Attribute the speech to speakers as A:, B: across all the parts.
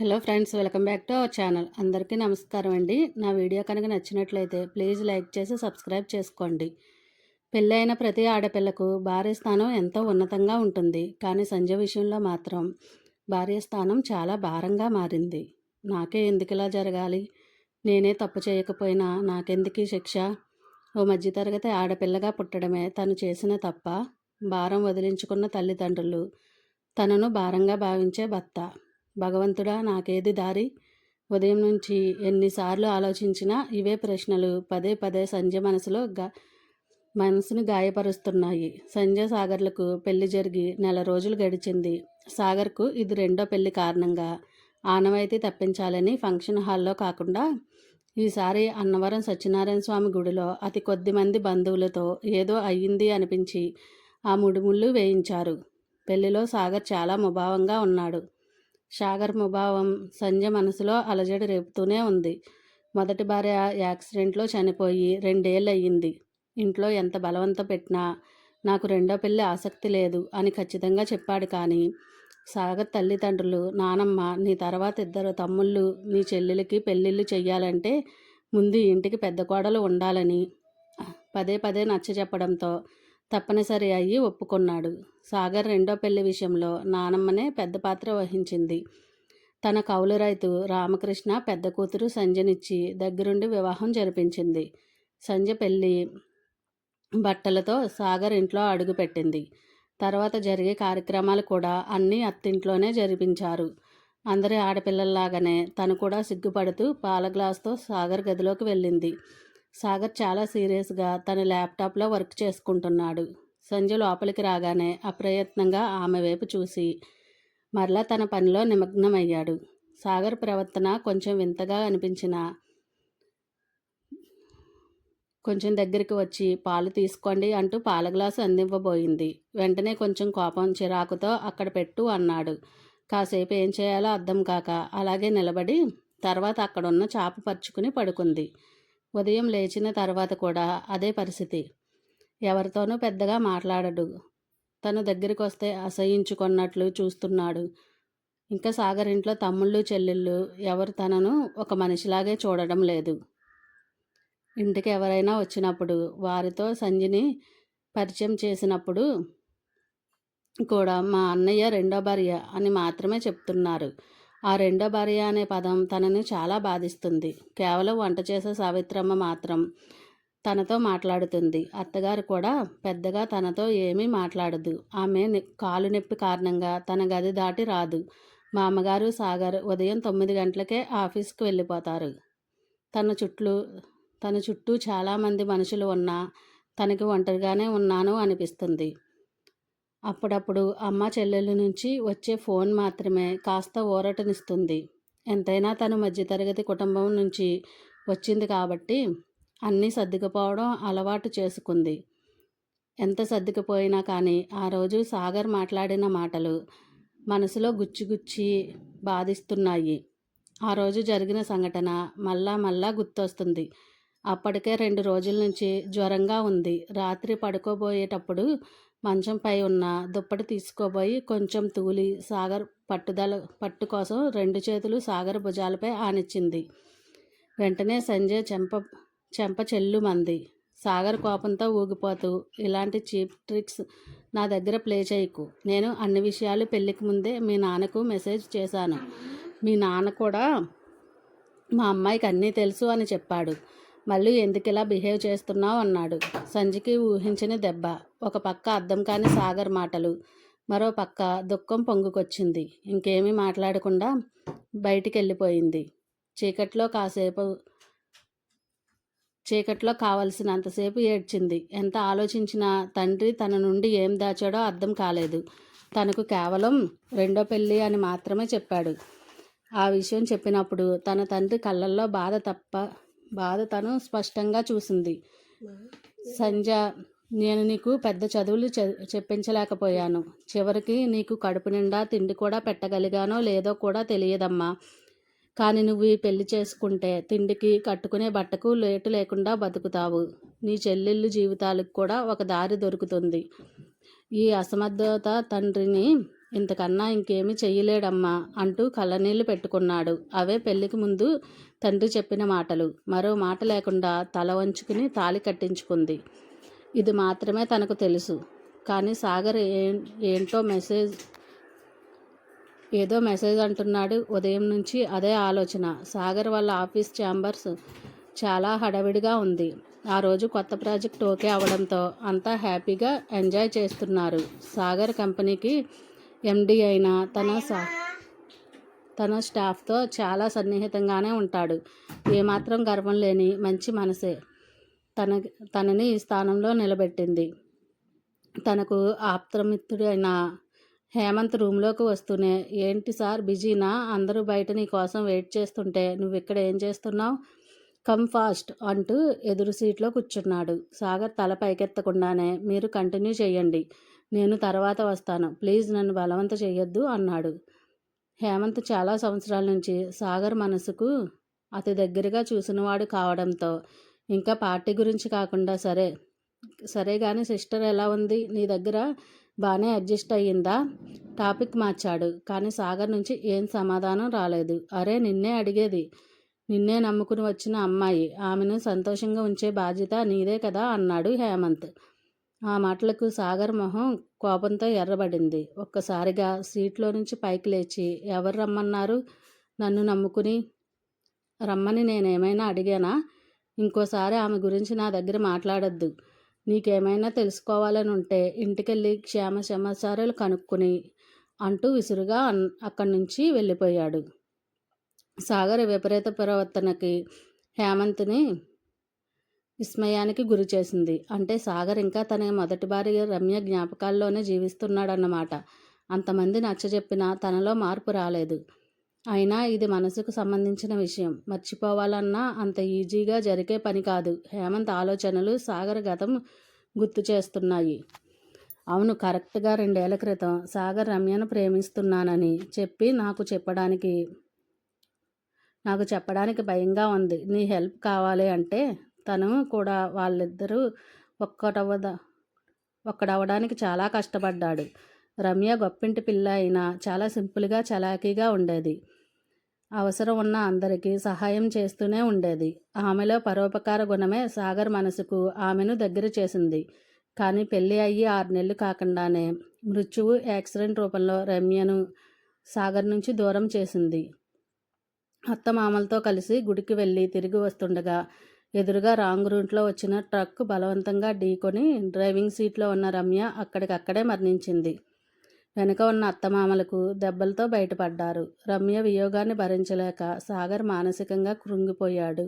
A: Hello friends welcome back to our channel. అందరికీ నమస్కారం అండి. నా వీడియో కనుక నచ్చినట్లయితే ప్లీజ్ లైక్ చేసి సబ్స్క్రైబ్ చేసుకోండి. పెళ్ళైన ప్రతి ఆడపిల్లకు భార్య స్థానం ఎంతో ఉన్నతంగా ఉంటుంది. కానీ సంజయ్ విషయంలో మాత్రం భార్య స్థానం చాలా భారంగా మారింది. నాకే ఎందుకు ఇలా జరగాలి? నేనే తప్పు చేయకపోయినా నాకెందుకు శిక్ష? ఓ మధ్యతరగతి ఆడపిల్లగా పుట్టడమే తను చేసిన తప్ప భారం వదిలించుకున్న తల్లిదండ్రులు తనను భారంగా భావించే భర్త. భగవంతుడా నాకేది దారి? ఉదయం నుంచి ఎన్నిసార్లు ఆలోచించినా ఇవే ప్రశ్నలు. పదే పదే సంజయ్ మనసులో గా మనసును గాయపరుస్తున్నాయి. సంజయ్ సాగర్లకు పెళ్ళి జరిగి నెల రోజులు గడిచింది. సాగర్కు ఇది రెండో పెళ్ళి కారణంగా. ఆనవాయితీ తప్పించాలని ఫంక్షన్ హాల్లో కాకుండా ఈసారి అన్నవరం సత్యనారాయణ స్వామి గుడిలో అతి కొద్ది మంది బంధువులతో ఏదో అయ్యింది అనిపించి ఆ ముడుముళ్ళు వేయించారు. పెళ్ళిలో సాగర్ చాలా ముభావంగా ఉన్నాడు. సాగర్ ముభావం సంజయ్ మనసులో అలజడి రేపుతూనే ఉంది. మొదటి భార్య యాక్సిడెంట్లో చనిపోయి రెండేళ్ళు అయ్యింది ఇంట్లో ఎంత బలవంత పెట్టినా నాకు రెండో పెళ్ళి ఆసక్తి లేదు అని ఖచ్చితంగా చెప్పాడు కానీ సాగర్ తల్లిదండ్రులు నానమ్మ నీ తర్వాత ఇద్దరు తమ్ముళ్ళు నీ చెల్లెలకి పెళ్ళిళ్ళు చెయ్యాలంటే ముందు ఇంటికి పెద్ద కోడలు ఉండాలని పదే పదే నచ్చ చెప్పడంతో తప్పనిసరి అయ్యి ఒప్పుకున్నాడు. సాగర్ రెండో పెళ్ళి విషయంలో నానమ్మనే పెద్ద పాత్ర వహించింది. తన కౌలు రైతు రామకృష్ణ పెద్ద కూతురు సంజనిచ్చి దగ్గరుండి వివాహం జరిపించింది. సంజ పెళ్ళి బట్టలతో సాగర్ ఇంట్లో అడుగుపెట్టింది తర్వాత జరిగే కార్యక్రమాలు కూడా అన్నీ అత్తింట్లోనే జరిపించారు. అందరి ఆడపిల్లల్లాగానే తను కూడా సిగ్గుపడుతూ పాల గ్లాస్తో సాగర్ గదిలోకి వెళ్ళింది. సాగర్ చాలా సీరియస్గా తన ల్యాప్టాప్లో వర్క్ చేసుకుంటున్నాడు. సంజయ్ లోపలికి రాగానే అప్రయత్నంగా ఆమె వైపు చూసి మరలా తన పనిలో నిమగ్నమయ్యాడు. సాగర్ ప్రవర్తన కొంచెం వింతగా అనిపించిన కొంచెం దగ్గరికి వచ్చి పాలు తీసుకోండి అంటూ పాల గ్లాసు అందివ్వబోయింది. వెంటనే కొంచెం కోపం చిరాకుతో అక్కడ పెట్టు అన్నాడు. కాసేపు ఏం చేయాలో అర్థం కాక అలాగే నిలబడి తర్వాత అక్కడున్న చాప పరుచుకుని పడుకుంది. ఉదయం లేచిన తర్వాత కూడా అదే పరిస్థితి. ఎవరితోనూ పెద్దగా మాట్లాడడు. తన దగ్గరికి వస్తే అసహించుకున్నట్లు చూస్తున్నాడు. ఇంకా సాగర్ ఇంట్లో తమ్ముళ్ళు చెల్లెళ్ళు ఎవరు తనను ఒక మనిషిలాగే చూడడం లేదు. ఇంటికి ఎవరైనా వచ్చినప్పుడు వారితో సంజని పరిచయం చేసినప్పుడు కూడా మా అన్నయ్య రెండో భార్య అని మాత్రమే చెప్తున్నారు. ఆ రెండో భార్య అనే పదం తనని చాలా బాధిస్తుంది. కేవలం వంట చేసే సావిత్రమ్మ మాత్రం. తనతో మాట్లాడుతుంది. అత్తగారు కూడా పెద్దగా తనతో ఏమీ మాట్లాడదు. ఆమె కాలు నొప్పి కారణంగా తన గది దాటి రాదు. మామగారు సాగర్ ఉదయం తొమ్మిది గంటలకే ఆఫీస్కి వెళ్ళిపోతారు. తన చుట్టూ తన చుట్టూ చాలామంది మనుషులు ఉన్నా తనకి ఒంటరిగానే ఉన్నాను అనిపిస్తుంది. అప్పుడప్పుడు అమ్మ చెల్లెళ్ళ నుంచి వచ్చే ఫోన్ మాత్రమే కాస్త ఊరటనిస్తుంది. ఎంతైనా తను మధ్యతరగతి కుటుంబం నుంచి వచ్చింది కాబట్టి అన్నీ సర్దుకుపోవడం అలవాటు చేసుకుంది. ఎంత సర్దుకుపోయినా కానీ ఆ రోజు సాగర్ మాట్లాడిన మాటలు మనసులో గుచ్చిగుచ్చి బాధిస్తున్నాయి. ఆ రోజు జరిగిన సంఘటన మళ్ళా మళ్ళా గుర్తొస్తుంది. అప్పటికే రెండు రోజుల నుంచి జ్వరంగా ఉంది. రాత్రి పడుకోబోయేటప్పుడు మంచంపై ఉన్న దుప్పటి తీసుకోబోయి కొంచెం తూలి సాగర్ పట్టుదల పట్టు కోసం రెండు చేతులు సాగర్ భుజాలపై ఆనిచ్చింది. వెంటనే సంజయ్ చెంప చెంప చెల్లుమంది. సాగర్ కోపంతో ఊగిపోతూ ఇలాంటి చీప్ ట్రిక్స్ నా దగ్గర ప్లే చేయకు. నేను అన్ని విషయాలు పెళ్ళికి ముందే మీ నాన్నకు మెసేజ్ చేశాను. మీ నాన్న కూడా మా అమ్మాయికి అన్నీ తెలుసు అని చెప్పాడు. మళ్ళీ ఎందుకు ఇలా బిహేవ్ చేస్తున్నావు? అన్నాడు. సంజయ్కి ఊహించని దెబ్బ. ఒక పక్క అర్థం కాని సాగర్ మాటలు. మరో పక్క దుఃఖం పొంగుకొచ్చింది. ఇంకేమీ మాట్లాడకుండా బయటికి వెళ్ళిపోయింది చీకట్లో కాసేపు చీకట్లో కావలసినంతసేపు ఏడ్చింది. ఎంత ఆలోచించినా తండ్రి తన నుండి ఏం దాచాడో అర్థం కాలేదు. తనకు కేవలం రెండో పెళ్ళి అని మాత్రమే చెప్పాడు. ఆ విషయం చెప్పినప్పుడు తన తండ్రి కళ్ళల్లో బాధ తప్ప బాధ తను స్పష్టంగా చూసింది. సంజ నేను నీకు పెద్ద చదువులు చె- చెప్పించలేకపోయాను. చివరికి నీకు కడుపు నిండా తిండి కూడా పెట్టగలిగానో లేదో కూడా తెలియదమ్మా. కానీ నువ్వు ఈ పెళ్ళి చేసుకుంటే తిండికి కట్టుకునే బట్టకు లేటు లేకుండా బతుకుతావు. నీ చెల్లెళ్ళు జీవితాలకు కూడా ఒక దారి దొరుకుతుంది. ఈ అసమర్థత తండ్రిని ఇంతకన్నా ఇంకేమీ చెయ్యలేడమ్మా అంటూ కళ్ళనీళ్ళు పెట్టుకున్నాడు. అవే పెళ్ళికి ముందు తండ్రి చెప్పిన మాటలు. మరో మాట లేకుండా తల వంచుకుని తాళి కట్టించుకుంది. ఇది మాత్రమే తనకు తెలుసు. కానీ సాగర్ ఏ ఏంటో మెసేజ్ ఏదో మెసేజ్ అంటున్నాడు. ఉదయం నుంచి అదే ఆలోచన. సాగర్ వాళ్ళ ఆఫీస్ ఛాంబర్స్ చాలా హడావిడిగా ఉంది. ఆ రోజు కొత్త ప్రాజెక్ట్ ఓకే అవడంతో అంతా హ్యాపీగా ఎంజాయ్ చేస్తున్నారు. సాగర్ కంపెనీకి ఎండి అయిన తన సా తన స్టాఫ్తో చాలా సన్నిహితంగానే ఉంటాడు. ఏమాత్రం గర్వం లేని మంచి మనసే తన తనని ఈ స్థానంలో నిలబెట్టింది. తనకు ఆప్తమిత్రుడైన హేమంత్ రూమ్లోకి వస్తూనే ఏంటి సార్ బిజీనా? అందరూ బయట నీ కోసం వెయిట్ చేస్తుంటే నువ్వు ఇక్కడ ఏం చేస్తున్నావు? కమ్ ఫాస్ట్ అంటూ ఎదురు సీట్లో కూర్చున్నాడు. సాగర్ తల పైకెత్తకుండానే మీరు కంటిన్యూ చేయండి నేను తర్వాత వస్తాను. ప్లీజ్ నన్ను బలవంత చేయొద్దు అన్నాడు. హేమంత్ చాలా సంవత్సరాల నుంచి సాగర్ మనసుకు అతి దగ్గరగా చూసినవాడు కావడంతో ఇంకా పార్టీ గురించి కాకుండా సరే సరే కానీ సిస్టర్ ఎలా ఉంది? నీ దగ్గర బాగానే అడ్జస్ట్ అయ్యిందా? టాపిక్ మార్చాడు. కానీ సాగర్ నుంచి ఏం సమాధానం రాలేదు. అరే నిన్నే అడిగేది. నిన్నే నమ్ముకుని వచ్చిన అమ్మాయి. ఆమెను సంతోషంగా ఉంచే బాధ్యత నీదే కదా అన్నాడు హేమంత్. ఆ మాటలకు సాగర్ మొహం కోపంతో ఎర్రబడింది. ఒక్కసారిగా సీట్లో నుంచి పైకి లేచి ఎవరు రమ్మన్నారు? నన్ను నమ్ముకుని రమ్మని నేనేమైనా అడిగానా? ఇంకోసారి ఆమె గురించి నా దగ్గర మాట్లాడొద్దు. నీకేమైనా తెలుసుకోవాలని ఉంటే ఇంటికెళ్ళి క్షేమ సమాచారాలు కనుక్కుని అంటూ విసురుగా అన్ అక్కడి నుంచి వెళ్ళిపోయాడు. సాగర్ విపరీత ప్రవర్తనకి హేమంత్ని విస్మయానికి గురి చేసింది. అంటే సాగర్ ఇంకా తన మొదటి భార్య రమ్య జ్ఞాపకాల్లోనే జీవిస్తున్నాడన్నమాట. అంతమంది నచ్చజెప్పినా తనలో మార్పు రాలేదు. అయినా ఇది మనసుకు సంబంధించిన విషయం. మర్చిపోవాలన్నా అంత ఈజీగా జరిగే పని కాదు. హేమంత్ ఆలోచనలు సాగర్ గతం గుర్తు చేస్తున్నాయి. అవును కరెక్ట్గా రెండేళ్ళ క్రితం సాగర్ రమ్యను ప్రేమిస్తున్నానని చెప్పి నాకు చెప్పడానికి నాకు చెప్పడానికి భయంగా ఉంది. నీ హెల్ప్ కావాలి అంటే తను కూడా వాళ్ళిద్దరూ ఒక్కటవద ఒక్కడవడానికి చాలా కష్టపడ్డాడు. రమ్య గొప్పింటి పిల్ల అయినా చాలా సింపుల్గా చలాకీగా ఉండేది. అవసరం ఉన్న అందరికీ సహాయం చేస్తూనే ఉండేది. ఆమెలో పరోపకార గుణమే సాగర్ మనసుకు ఆమెను దగ్గర చేసింది. కానీ పెళ్ళి అయ్యి ఆరు నెలలు కాకుండానే మృత్యువు యాక్సిడెంట్ రూపంలో రమ్యను సాగర్ నుంచి దూరం చేసింది. అత్తమామలతో కలిసి గుడికి వెళ్ళి తిరిగి వస్తుండగా ఎదురుగా రాంగ్ రూట్లో వచ్చిన ట్రక్ బలవంతంగా ఢీకొని డ్రైవింగ్ సీట్లో ఉన్న రమ్య అక్కడికక్కడే మరణించింది. వెనుక ఉన్న అత్తమామలకు దెబ్బలతో బయటపడ్డారు. రమ్య వియోగాన్ని భరించలేక సాగర్ మానసికంగా కృంగిపోయాడు.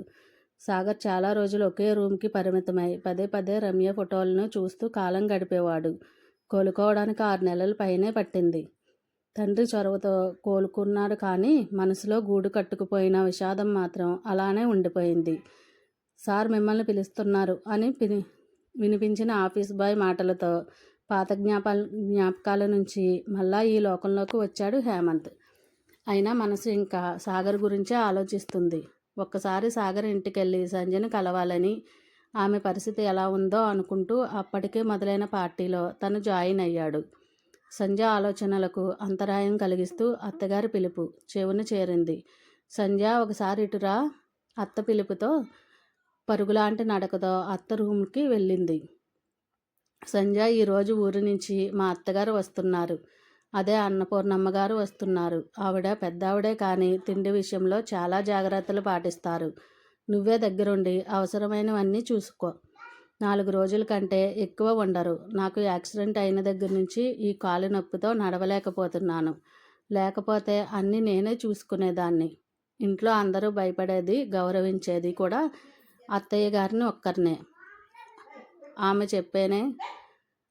A: సాగర్ చాలా రోజులు ఒకే రూమ్కి పరిమితమై పదే పదే రమ్య ఫోటోలను చూస్తూ కాలం గడిపేవాడు. కోలుకోవడానికి ఆరు నెలల పైనే పట్టింది. తండ్రి చొరవతో కోలుకున్నాడు కానీ మనసులో గూడు కట్టుకుపోయిన విషాదం మాత్రం అలానే ఉండిపోయింది. సార్ మిమ్మల్ని పిలుస్తున్నారు అని పిని వినిపించిన ఆఫీస్ బాయ్ మాటలతో పాత జ్ఞాపాల జ్ఞాపకాల నుంచి మళ్ళా ఈ లోకంలోకి వచ్చాడు హేమంత్. అయినా మనసు ఇంకా సాగర్ గురించే ఆలోచిస్తుంది. ఒక్కసారి సాగర్ ఇంటికెళ్ళి సంజయ్ని కలవాలని ఆమె పరిస్థితి ఎలా ఉందో అనుకుంటూ అప్పటికే మొదలైన పార్టీలో తను జాయిన్ అయ్యాడు. సంజయ్ ఆలోచనలకు అంతరాయం కలిగిస్తూ అత్తగారి పిలుపు చెవును చేరింది. సంధ్య ఒకసారి ఇటురా అత్త పిలుపుతో పరుగులాంటి నడకతో అత్త రూమ్కి వెళ్ళింది. సంధ్య ఈరోజు ఊరి నుంచి మా అత్తగారు వస్తున్నారు. అదే అన్నపూర్ణమ్మ గారు వస్తున్నారు. ఆవిడ పెద్దావిడే కానీ తిండి విషయంలో చాలా జాగ్రత్తలు పాటిస్తారు. నువ్వే దగ్గరుండి అవసరమైనవన్నీ చూసుకో. నాలుగు రోజుల కంటే ఎక్కువ ఉండరు. నాకు యాక్సిడెంట్ అయిన దగ్గర నుంచి ఈ కాలు నొప్పితో నడవలేకపోతున్నాను. లేకపోతే అన్నీ నేనే చూసుకునేదాన్ని. ఇంట్లో అందరూ భయపడేది గౌరవించేది కూడా అత్తయ్య గారిని ఒక్కరినే. ఆమె చెప్పేనే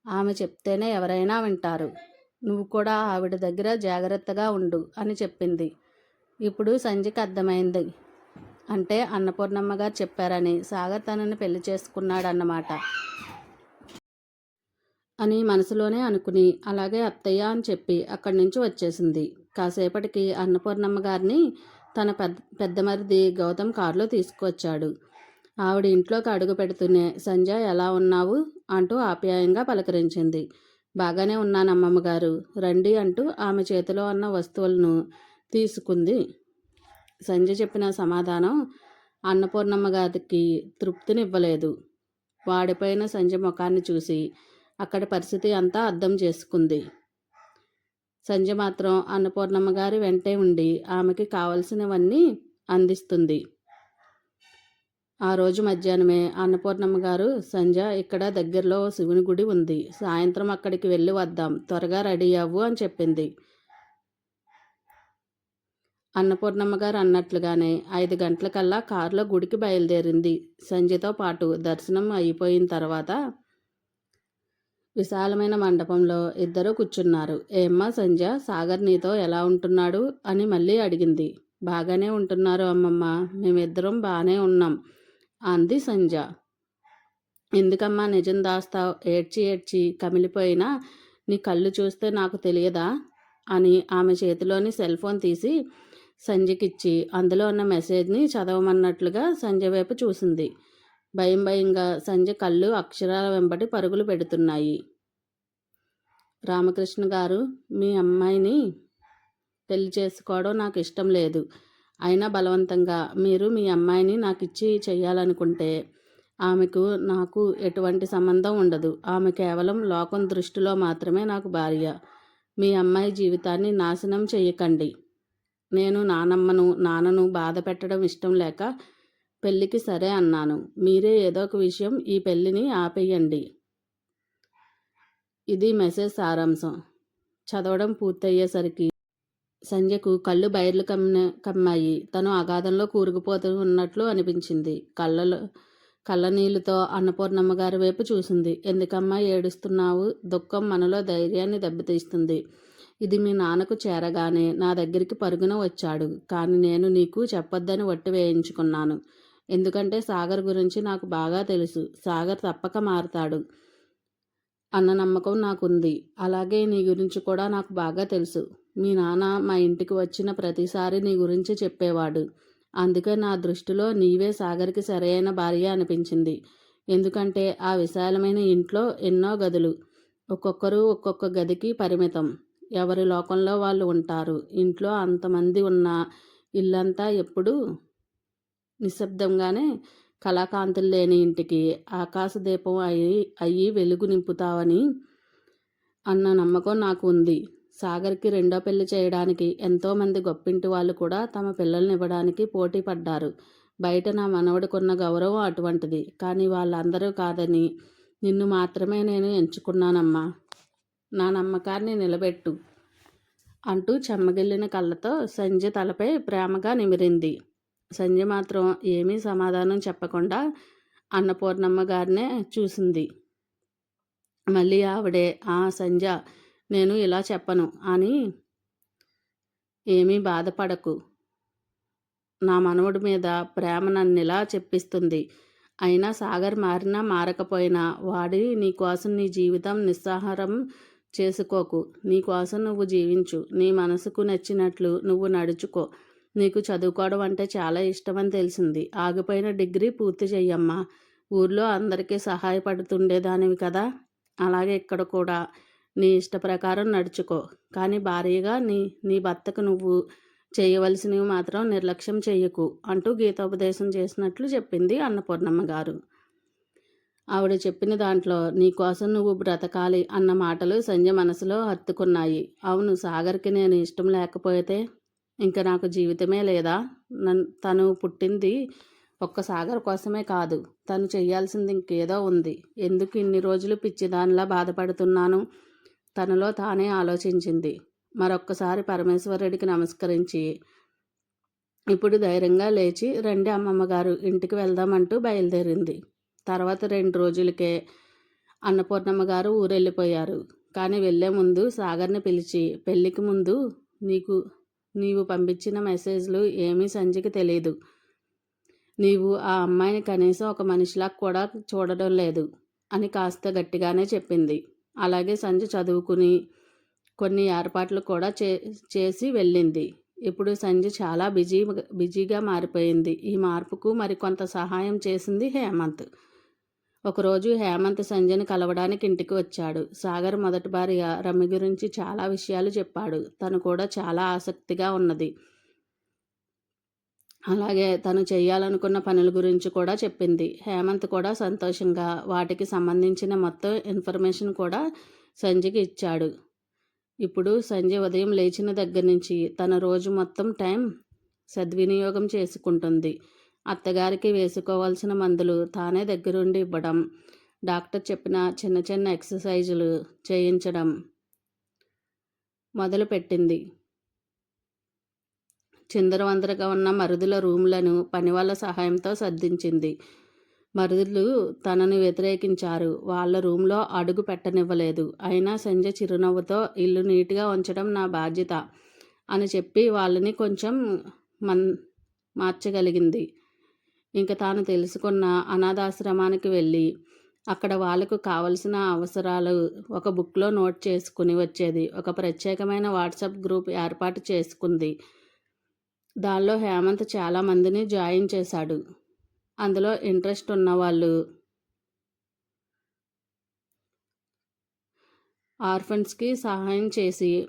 A: ఆమె చెప్తేనే ఎవరైనా వింటారు. నువ్వు కూడా ఆవిడ దగ్గర జాగ్రత్తగా ఉండు అని చెప్పింది. ఇప్పుడు సంజయ్కి అర్థమైంది. అంటే అన్నపూర్ణమ్మ గారు చెప్పారని సాగర్ తనని పెళ్ళి చేసుకున్నాడన్నమాట అని మనసులోనే అనుకుని అలాగే అత్తయ్య అని చెప్పి అక్కడి నుంచి వచ్చేసింది. కాసేపటికి అన్నపూర్ణమ్మ గారిని తన పెద్ద పెద్ద మరిది గౌతమ్ కారులో తీసుకొచ్చాడు ఆవిడ ఇంట్లోకి అడుగు పెడుతూనే సంజయ్ ఎలా ఉన్నావు? అంటూ ఆప్యాయంగా పలకరించింది. బాగానే ఉన్నానమ్మమ్మగారు. గారు రండి అంటూ ఆమె చేతిలో ఉన్న వస్తువులను తీసుకుంది. సంజయ్ చెప్పిన సమాధానం అన్నపూర్ణమ్మ గారికి తృప్తినివ్వలేదు. వాడిపోయిన సంజయ్ ముఖాన్ని చూసి అక్కడ పరిస్థితి అంతా అర్థం చేసుకుంది. సంజయ్ మాత్రం అన్నపూర్ణమ్మ గారి వెంటే ఉండి ఆమెకి కావలసినవన్నీ అందిస్తుంది. ఆ రోజు మధ్యాహ్నమే అన్నపూర్ణమ్మ గారు సంజ ఇక్కడ దగ్గరలో శివుని గుడి ఉంది. సాయంత్రం అక్కడికి వెళ్ళి వద్దాం. త్వరగా రెడీ అవ్వు అని చెప్పింది. అన్నపూర్ణమ్మ గారు అన్నట్లుగానే ఐదు గంటలకల్లా కారులో గుడికి బయలుదేరింది. సంజయ్తో పాటు దర్శనం అయిపోయిన తర్వాత విశాలమైన మండపంలో ఇద్దరు కూర్చున్నారు. ఏమ్మా సంజ సాగర్ నీతో ఎలా ఉంటున్నాడు? అని మళ్ళీ అడిగింది. బాగానే ఉంటున్నారు అమ్మమ్మ. మేమిద్దరం బాగానే ఉన్నాం. అంది సంజ ఎందుకమ్మా నిజం దాస్తావు? ఏడ్చి ఏడ్చి కమిలిపోయినా నీ కళ్ళు చూస్తే నాకు తెలియదా? అని ఆమె చేతిలోని సెల్ ఫోన్ తీసి సంజకిచ్చి అందులో ఉన్న మెసేజ్ని చదవమన్నట్లుగా సంజయ్ వైపు చూసింది. భయం భయంగా సంజయ్ కళ్ళు అక్షరాల వెంబడి పరుగులు పెడుతున్నాయి. రామకృష్ణ గారు మీ అమ్మాయిని పెళ్ళి చేసుకోవడం నాకు ఇష్టం లేదు. అయినా బలవంతంగా మీరు మీ అమ్మాయిని నాకు ఇచ్చి చేయాలనుకుంటే ఆమెకు నాకు ఎటువంటి సంబంధం ఉండదు. ఆమె కేవలం లోకం దృష్టిలో మాత్రమే నాకు భార్య. మీ అమ్మాయి జీవితాన్ని నాశనం చేయకండి నేను నానమ్మను నాన్నను బాధ పెట్టడం ఇష్టం లేక పెళ్ళికి సరే అన్నాను. మీరే ఏదో ఒక విషయం ఈ పెళ్ళిని ఆపేయండి. ఇది మెసేజ్ సారాంశం. చదవడం పూర్తయ్యేసరికి సంధ్యకు కళ్ళు బయర్లు కమ్మ కమ్మాయి. తను అగాధంలో కూరుకుపోతూ ఉన్నట్లు అనిపించింది. కళ్ళలో కళ్ళనీళ్ళతో అన్నపూర్ణమ్మ గారి వైపు చూసింది. ఎందుకమ్మా ఏడుస్తున్నావు? దుఃఖం మనలో ధైర్యాన్ని దెబ్బతీస్తుంది. ఇది మీ నాన్నకు చేరగానే నా దగ్గరికి పరుగున వచ్చాడు. కానీ నేను నీకు చెప్పొద్దని వట్టి వేయించుకున్నాను. ఎందుకంటే సాగర్ గురించి నాకు బాగా తెలుసు. సాగర్ తప్పక మారతాడు. అన్న నమ్మకం నాకుంది. అలాగే నీ గురించి కూడా నాకు బాగా తెలుసు. మీ నాన్న మా ఇంటికి వచ్చిన ప్రతిసారి నీ గురించి చెప్పేవాడు. అందుకే నా దృష్టిలో నీవే సాగర్కి సరైన భార్య అనిపించింది. ఎందుకంటే ఆ విశాలమైన ఇంట్లో ఎన్నో గదులు. ఒక్కొక్కరు ఒక్కొక్క గదికి పరిమితం. ఎవరి లోకంలో వాళ్ళు ఉంటారు? ఇంట్లో అంతమంది ఉన్న ఇల్లంతా ఎప్పుడు నిశ్శబ్దంగానే కళాకాంతులు లేని ఇంటికి ఆకాశదీపం అయి అయ్యి వెలుగు నింపుతావని అన్న నమ్మకం నాకు ఉంది. సాగర్కి రెండో పెళ్ళి చేయడానికి ఎంతోమంది గొప్పింటి వాళ్ళు కూడా తమ పిల్లల్ని ఇవ్వడానికి పోటీ పడ్డారు. బయట నా మనవడికున్న గౌరవం అటువంటిది. కానీ వాళ్ళందరూ కాదని నిన్ను మాత్రమే నేను ఎంచుకున్నానమ్మా. నా నమ్మకాన్ని నిలబెట్టు అంటూ చెమ్మగిల్లిన కళ్ళతో సంజయ్ తలపై ప్రేమగా నిమిరింది. సంధ్య మాత్రం ఏమీ సమాధానం చెప్పకుండా అన్నపూర్ణమ్మ గారినే చూసింది. మళ్ళీ ఆవిడే ఆ సంధ్య నేను ఇలా చెప్పను అని ఏమీ బాధపడకు. నా మనవడి మీద ప్రేమ నన్ను ఇలా చెప్పిస్తుంది. అయినా సాగర్ మారినా మారకపోయినా వాడి నీకోసం నీ జీవితం నిస్సహారం చేసుకోకు. నీకోసం నువ్వు జీవించు. నీ మనసుకు నచ్చినట్లు నువ్వు నడుచుకో. నీకు చదువుకోవడం అంటే చాలా ఇష్టమని తెలిసింది. ఆగిపోయిన డిగ్రీ పూర్తి చెయ్యమ్మా. ఊర్లో అందరికీ సహాయపడుతుండేదానివి కదా. అలాగే ఇక్కడ కూడా. నీ ఇష్ట ప్రకారం నడుచుకో. కానీ భారీగా నీ నీ భర్తకు నువ్వు చేయవలసినవి మాత్రం నిర్లక్ష్యం చెయ్యకు అంటూ గీతోపదేశం చేసినట్లు చెప్పింది అన్నపూర్ణమ్మ గారు. ఆవిడ చెప్పిన దాంట్లో నీకోసం నువ్వు బ్రతకాలి అన్న మాటలు సంజయ్ మనసులో హత్తుకున్నాయి. అవును సాగర్కి నేను ఇష్టం లేకపోతే ఇంకా నాకు జీవితమే లేదా? నన్ను తను పుట్టింది ఒక్క సాగర్ కోసమే కాదు. తను చేయాల్సింది ఇంకేదో ఉంది. ఎందుకు ఇన్ని రోజులు పిచ్చిదానిలా బాధపడుతున్నాను? తనలో తానే ఆలోచించింది. మరొక్కసారి పరమేశ్వరుడికి నమస్కరించి ఇప్పుడు ధైర్యంగా లేచి రండి అమ్మమ్మగారు ఇంటికి వెళ్దామంటూ బయలుదేరింది. తర్వాత రెండు రోజులకే అన్నపూర్ణమ్మ గారు ఊరెళ్ళిపోయారు. కానీ వెళ్ళే ముందు సాగర్ని పిలిచి పెళ్ళికి ముందు నీకు నీవు పంపించిన మెసేజ్లు ఏమీ సంజయ్కి తెలియదు నీవు ఆ అమ్మాయిని కనీసం ఒక మనిషిలా కూడా చూడడం లేదు అని కాస్త గట్టిగానే చెప్పింది. అలాగే సంజ చదువుకుని కొన్ని ఏర్పాట్లు కూడా చే చేసి వెళ్ళింది. ఇప్పుడు సంజ చాలా బిజీ బిజీగా మారిపోయింది. ఈ మార్పుకు మరికొంత సహాయం చేసింది హేమంత్. ఒకరోజు హేమంత్ సంజయ్ని కలవడానికి ఇంటికి వచ్చాడు. సాగర్ మొదటి భార్య రమ్య గురించి చాలా విషయాలు చెప్పాడు. తను కూడా చాలా ఆసక్తిగా ఉన్నది. అలాగే తను చేయాలనుకున్న పనుల గురించి కూడా చెప్పింది. హేమంత్ కూడా సంతోషంగా వాటికి సంబంధించిన మొత్తం ఇన్ఫర్మేషన్ కూడా సంజయ్కి ఇచ్చాడు. ఇప్పుడు సంజయ్ ఉదయం లేచిన దగ్గర నుంచి తన రోజు మొత్తం టైం సద్వినియోగం చేసుకుంటుంది. అత్తగారికి వేసుకోవాల్సిన మందులు తానే దగ్గరుండి ఇవ్వడం డాక్టర్ చెప్పిన చిన్న చిన్న ఎక్సర్సైజులు చేయించడం మొదలుపెట్టింది. చిందరవందరగా ఉన్న మరుదుల రూమ్లను పనివాళ్ళ సహాయంతో సర్దించింది. మరుదులు తనను వ్యతిరేకించారు. వాళ్ళ రూమ్లో అడుగు పెట్టనివ్వలేదు. అయినా సంజయ్ చిరునవ్వుతో ఇల్లు నీట్గా ఉంచడం నా బాధ్యత అని చెప్పి వాళ్ళని కొంచెం మన్ మార్చగలిగింది. ఇంకా తాను తెలుసుకున్న అనాథాశ్రమానికి వెళ్ళి అక్కడ వాళ్ళకు కావలసిన అవసరాలు ఒక బుక్లో నోట్ చేసుకుని వచ్చేది. ఒక ప్రత్యేకమైన వాట్సాప్ గ్రూప్ ఏర్పాటు చేసుకుంది. దానిలో హేమంత్ చాలామందిని జాయిన్ చేశాడు. అందులో ఇంట్రెస్ట్ ఉన్నవాళ్ళు ఆర్ఫన్స్కి సహాయం చేసి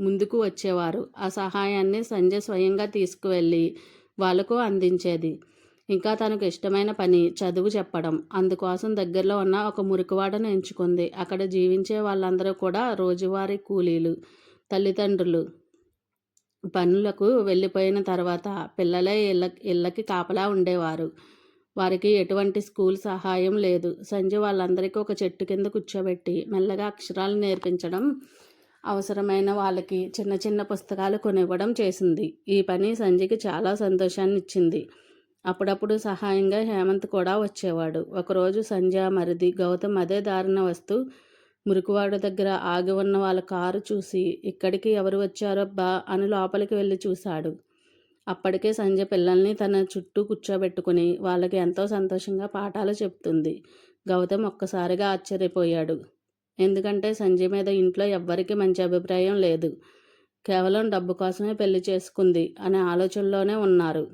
A: ముందుకు వచ్చేవారు. ఆ సహాయాన్ని సంజయ్ స్వయంగా తీసుకువెళ్ళి వాళ్ళకు అందించేది. ఇంకా తనకు ఇష్టమైన పని చదువు చెప్పడం. అందుకోసం దగ్గరలో ఉన్న ఒక మురికివాడను ఎంచుకుంది. అక్కడ జీవించే వాళ్ళందరూ కూడా రోజువారీ కూలీలు తల్లిదండ్రులు. పనులకు వెళ్ళిపోయిన తర్వాత పిల్లలే ఇళ్ళ ఇళ్ళకి కాపలా ఉండేవారు. వారికి ఎటువంటి స్కూల్ సహాయం లేదు. సంజు వాళ్ళందరికీ ఒక చెట్టు కింద కూర్చోబెట్టి మెల్లగా అక్షరాలు నేర్పించడం అవసరమైన వాళ్ళకి చిన్న చిన్న పుస్తకాలు కొనివ్వడం చేసింది. ఈ పని సంజయ్కి చాలా సంతోషాన్ని ఇచ్చింది అప్పుడప్పుడు సహాయంగా హేమంత్ కూడా వచ్చేవాడు. ఒకరోజు సంధ్య మరిది గౌతమ్ అదే దారిన వస్తూ మురికివాడ దగ్గర ఆగి ఉన్న వాళ్ళ కారు చూసి ఇక్కడికి ఎవరు వచ్చారబ్బా అని లోపలికి వెళ్ళి చూశాడు. అప్పటికే సంజయ్ పిల్లల్ని తన చుట్టూ కూర్చోబెట్టుకుని వాళ్ళకి ఎంతో సంతోషంగా పాఠాలు చెప్తుంది. గౌతమ్ ఒక్కసారిగా ఆశ్చర్యపోయాడు. ఎందుకంటే సంజయ్ మీద ఇంట్లో ఎవ్వరికీ మంచి అభిప్రాయం లేదు. కేవలం డబ్బు కోసమే పెళ్ళి చేసుకుంది అనే ఆలోచనలోనే ఉన్నారు.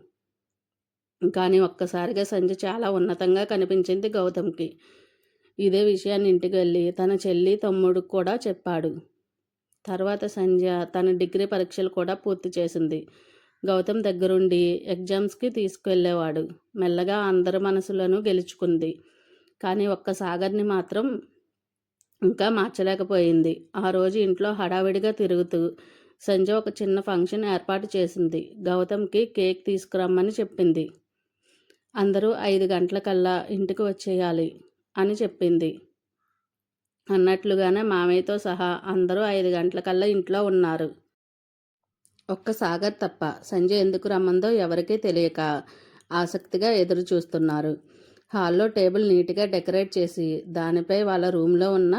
A: కానీ ఒక్కసారిగా సంజయ్ చాలా ఉన్నతంగా కనిపించింది గౌతమ్కి. ఇదే విషయాన్ని ఇంటికి వెళ్ళి తన చెల్లి తమ్ముడు కూడా చెప్పాడు. తర్వాత సంధ్య తన డిగ్రీ పరీక్షలు కూడా పూర్తి చేసింది. గౌతమ్ దగ్గరుండి ఎగ్జామ్స్కి తీసుకువెళ్ళేవాడు మెల్లగా అందరి మనసులను గెలుచుకుంది. కానీ ఒక్క సాగర్ని మాత్రం ఇంకా మార్చలేకపోయింది. ఆ రోజు ఇంట్లో హడావిడిగా తిరుగుతూ సంజయ్ ఒక చిన్న ఫంక్షన్ ఏర్పాటు చేసింది. గౌతమ్కి కేక్ తీసుకురమ్మని చెప్పింది. అందరూ ఐదు గంటలకల్లా ఇంటికి వచ్చేయాలి అని చెప్పింది. అన్నట్లుగానే మామయ్యతో సహా అందరూ ఐదు గంటలకల్లా ఇంట్లో ఉన్నారు. ఒక్క సాగర్ తప్ప సంజయ్ ఎందుకు రమ్మందో ఎవరికీ తెలియక ఆసక్తిగా ఎదురు చూస్తున్నారు హాల్లో టేబుల్ నీట్గా డెకరేట్ చేసి దానిపై వాళ్ళ రూమ్లో ఉన్న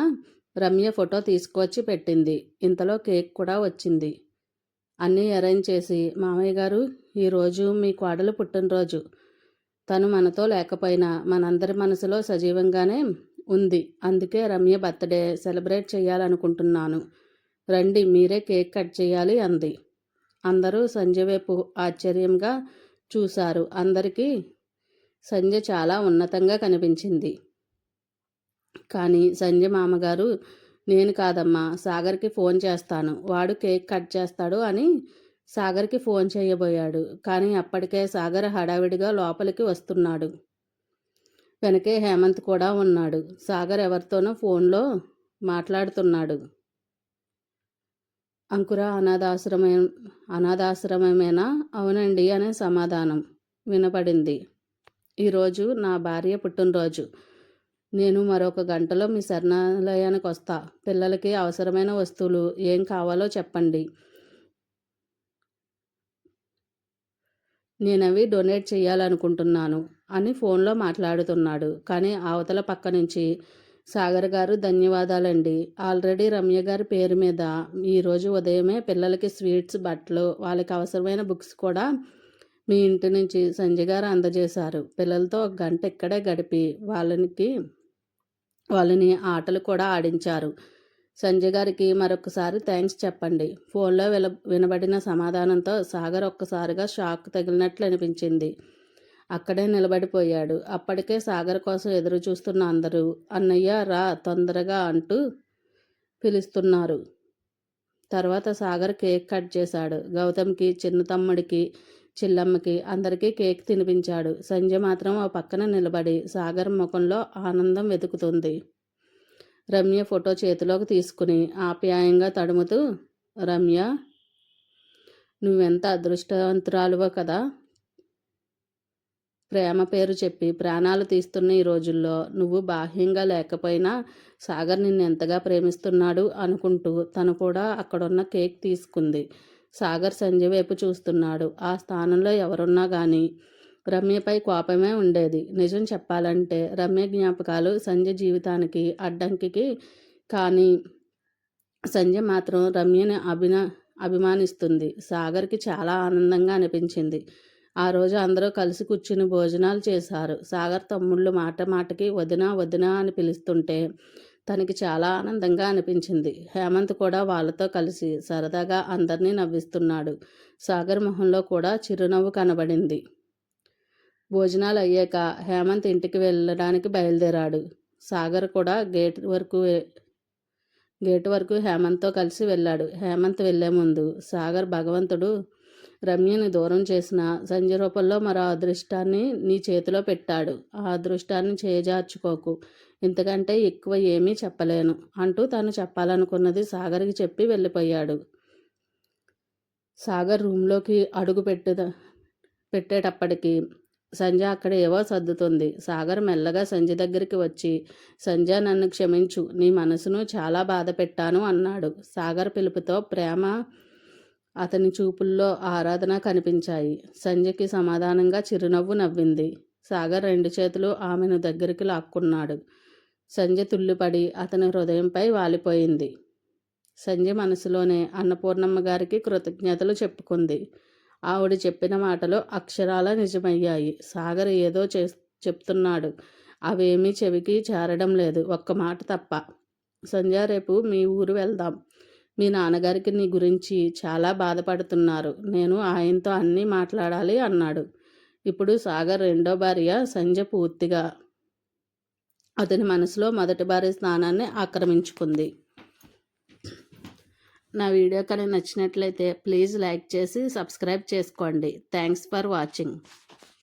A: రమ్య ఫోటో తీసుకువచ్చి పెట్టింది. ఇంతలో కేక్ కూడా వచ్చింది. అన్నీ అరేంజ్ చేసి మామయ్య గారు ఈరోజు మీ కోడలు పుట్టినరోజు. తను మనతో లేకపోయినా మనందరి మనసులో సజీవంగానే ఉంది. అందుకే రమ్య బర్త్డే సెలబ్రేట్ చేయాలనుకుంటున్నాను. రండి మీరే కేక్ కట్ చేయాలి అంది. అందరూ సంజయ్ వైపు ఆశ్చర్యంగా చూశారు. అందరికీ సంజయ్ చాలా ఉన్నతంగా కనిపించింది. కానీ సంజయ్ మామగారు నేను కాదమ్మా సాగర్కి ఫోన్ చేస్తాను. వాడు కేక్ కట్ చేస్తాడు అని సాగర్కి ఫోన్ చేయబోయాడు. కానీ అప్పటికే సాగర్ హడావిడిగా లోపలికి వస్తున్నాడు. వెనకే హేమంత్ కూడా ఉన్నాడు. సాగర్ ఎవరితోనో ఫోన్లో మాట్లాడుతున్నాడు. అంకుర అనాథాశ్రమే అనాథాశ్రమమేనా? అవునండి అనే సమాధానం వినపడింది. ఈరోజు నా భార్య పుట్టినరోజు. నేను మరొక గంటలో మీ శరణాలయానికి వస్తా పిల్లలకి అవసరమైన వస్తువులు ఏం కావాలో చెప్పండి. నేను అవి డొనేట్ చేయాలనుకుంటున్నాను అని ఫోన్లో మాట్లాడుతున్నాడు. కానీ అవతల పక్క నుంచి సాగర్ గారు ధన్యవాదాలండి. ఆల్రెడీ రమ్య గారి పేరు మీద ఈరోజు ఉదయమే పిల్లలకి స్వీట్స్ బట్టలు వాళ్ళకి అవసరమైన బుక్స్ కూడా మీ ఇంటి నుంచి సంజయ్ గారు అందజేశారు. పిల్లలతో ఒక గంట ఇక్కడే గడిపి వాళ్ళకి వాళ్ళని ఆటలు కూడా ఆడించారు. సంజయ్ గారికి మరొకసారి థ్యాంక్స్ చెప్పండి. ఫోన్లో విల వినబడిన సమాధానంతో సాగర్ ఒక్కసారిగా షాక్ తగిలినట్లు అనిపించింది. అక్కడే నిలబడిపోయాడు. అప్పటికే సాగర్ కోసం ఎదురు చూస్తున్న అందరూ అన్నయ్య రా తొందరగా అంటూ పిలుస్తున్నారు. తర్వాత సాగర్ కేక్ కట్ చేశాడు. గౌతమ్కి చిన్న తమ్ముడికి చిల్లమ్మకి అందరికీ కేక్ తినిపించాడు. సంజయ్ మాత్రం ఆ పక్కన నిలబడి సాగర్ ముఖంలో ఆనందం వెతుకుతుంది. రమ్య ఫోటో చేతిలోకి తీసుకుని ఆప్యాయంగా తడుముతూ రమ్య నువ్వెంత అదృష్టవంతురాలువో కదా. ప్రేమ పేరు చెప్పి ప్రాణాలు తీస్తున్న ఈ రోజుల్లో నువ్వు బాహ్యంగా లేకపోయినా సాగర్ నిన్ను ఎంతగా ప్రేమిస్తున్నాడు అనుకుంటూ తను కూడా అక్కడున్న కేక్ తీసుకుంది. సాగర్ సంజయ్ వైపు చూస్తున్నాడు. ఆ స్థానంలో ఎవరున్నా కానీ రమ్యపై కోపమే ఉండేది. నిజం చెప్పాలంటే రమ్య జ్ఞాపకాలు సంజయ జీవితానికి అడ్డంకికి కానీ సంజయ్ మాత్రం రమ్యని అభిన అభిమానిస్తుంది. సాగర్కి చాలా ఆనందంగా అనిపించింది. ఆ రోజు అందరూ కలిసి కూర్చుని భోజనాలు చేశారు. సాగర్ తమ్ముళ్ళు మాట మాటకి వదినా వదినా అని పిలుస్తుంటే తనకి చాలా ఆనందంగా అనిపించింది. హేమంత్ కూడా వాళ్ళతో కలిసి సరదాగా అందరినీ నవ్విస్తున్నాడు. సాగర్ మొహంలో కూడా చిరునవ్వు కనబడింది. భోజనాలు అయ్యాక హేమంత్ ఇంటికి వెళ్ళడానికి బయలుదేరాడు. సాగర్ కూడా గేట్ వరకు గేట్ వరకు హేమంత్తో కలిసి వెళ్ళాడు. హేమంత్ వెళ్ళే ముందు సాగర్ భగవంతుడు రమ్యని దూరం చేసిన సంజయ్ రూపంలో మరో అదృష్టాన్ని నీ చేతిలో పెట్టాడు. ఆ అదృష్టాన్ని చేజార్చుకోకు. ఇంతకంటే ఎక్కువ ఏమీ చెప్పలేను అంటూ తను చెప్పాలనుకున్నది సాగర్కి చెప్పి వెళ్ళిపోయాడు. సాగర్ రూమ్లోకి అడుగు పెట్టేటప్పటికీ పెట్టేటప్పటికి సంజ అక్కడ ఏవో సర్దుతుంది. సాగర్ మెల్లగా సంజ దగ్గరికి వచ్చి సంజ నన్ను క్షమించు నీ మనసును చాలా బాధ పెట్టాను అన్నాడు. సాగర్ పిలుపుతో ప్రేమ అతని చూపుల్లో ఆరాధన కనిపించాయి. సంజయ్కి సమాధానంగా చిరునవ్వు నవ్వింది. సాగర్ రెండు చేతులు ఆమెను దగ్గరికి లాక్కున్నాడు. సంజయ్ తుల్లిపడి అతని హృదయంపై వాలిపోయింది. సంజయ్ మనసులోనే అన్నపూర్ణమ్మ గారికి కృతజ్ఞతలు చెప్పుకుంది. ఆవిడ చెప్పిన మాటలు అక్షరాల నిజమయ్యాయి. సాగర్ ఏదో చే చెప్తున్నాడు. అవేమీ చెవికి చేరడం లేదు. ఒక్క మాట తప్ప. సంధ్య రేపు మీ ఊరు వెళ్దాం. మీ నాన్నగారికి నీ గురించి చాలా బాధపడుతున్నారు. నేను ఆయనతో అన్నీ మాట్లాడాలి అన్నాడు. ఇప్పుడు సాగర్ రెండో భార్య సంజయ్ పూర్తిగా అతని మనసులో మొదటి భార్య స్థానాన్ని ఆక్రమించుకుంది. నా వీడియో కనుక నచ్చినట్లయితే ప్లీజ్ లైక్ చేసి సబ్స్క్రైబ్ చేసుకోండి. Thanks for watching.